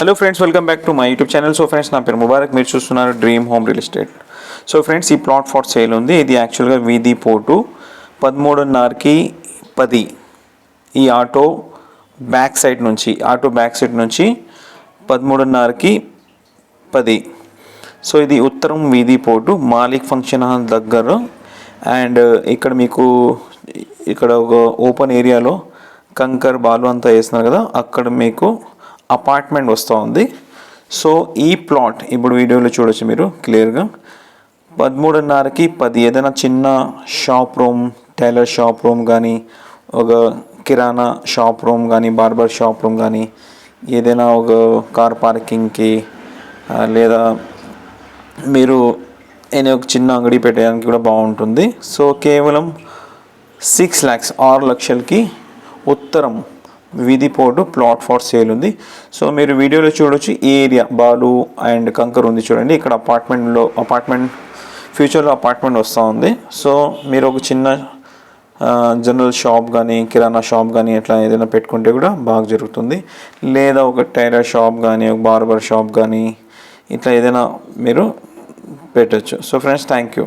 Hello friends welcome back to my YouTube channel so friends నా పేరు ముబారక్. మీరు చూస్తున్నారు dream home real estate so friends ఈ plot for sale ఉంది. ఇది యాక్చువల్గా వీధి పోటు పదమూడున్నరకి పది. ఈ ఆటో బ్యాక్ సైడ్ నుంచి ఆటో బ్యాక్ సైడ్ నుంచి పదమూడున్నరకి పది. సో ఇది ఉత్తరం వీధి పోటు మాలిక్ ఫంక్షన్ హాల్ దగ్గర. అండ్ uh, ఇక్కడ మీకు ఇక్కడ ఒక ఓపెన్ ఏరియాలో కంకర్ బాలు అంతా వేస్తున్నారు కదా అక్కడ మీకు అపార్ట్మెంట్ వస్తూ ఉంది. సో ఈ ప్లాట్ ఇప్పుడు వీడియోలో చూడొచ్చు మీరు క్లియర్గా పదమూడున్నరకి పది ఏదైనా చిన్న shop room tailor shop room కానీ ఒక కిరాణా షాప్ రూమ్ కానీ బార్బర్ షాప్ రూమ్ కానీ ఏదైనా ఒక కార్ పార్కింగ్కి లేదా మీరు ఏదో ఒక చిన్న అంగడి పెట్టడానికి కూడా బాగుంటుంది. సో కేవలం సిక్స్ ల్యాక్స్ ఆరు లక్షలకి ఉత్తరం వీధి పోటు ప్లాట్ ఫార్ సేల్ ఉంది. సో మీరు వీడియోలో చూడొచ్చు ఈ ఏరియా బాలు అండ్ కంకర్ ఉంది చూడండి. ఇక్కడ అపార్ట్మెంట్లో అపార్ట్మెంట్ ఫ్యూచర్లో అపార్ట్మెంట్ వస్తూ ఉంది. సో మీరు ఒక చిన్న జనరల్ షాప్ కానీ కిరాణా షాప్ కానీ ఇట్లా ఏదైనా పెట్టుకుంటే కూడా బాగా జరుగుతుంది. లేదా ఒక టైలర్ షాప్ కానీ ఒక బార్బర్ షాప్ కానీ ఇట్లా ఏదైనా మీరు పెట్టచ్చు. So friends thank you.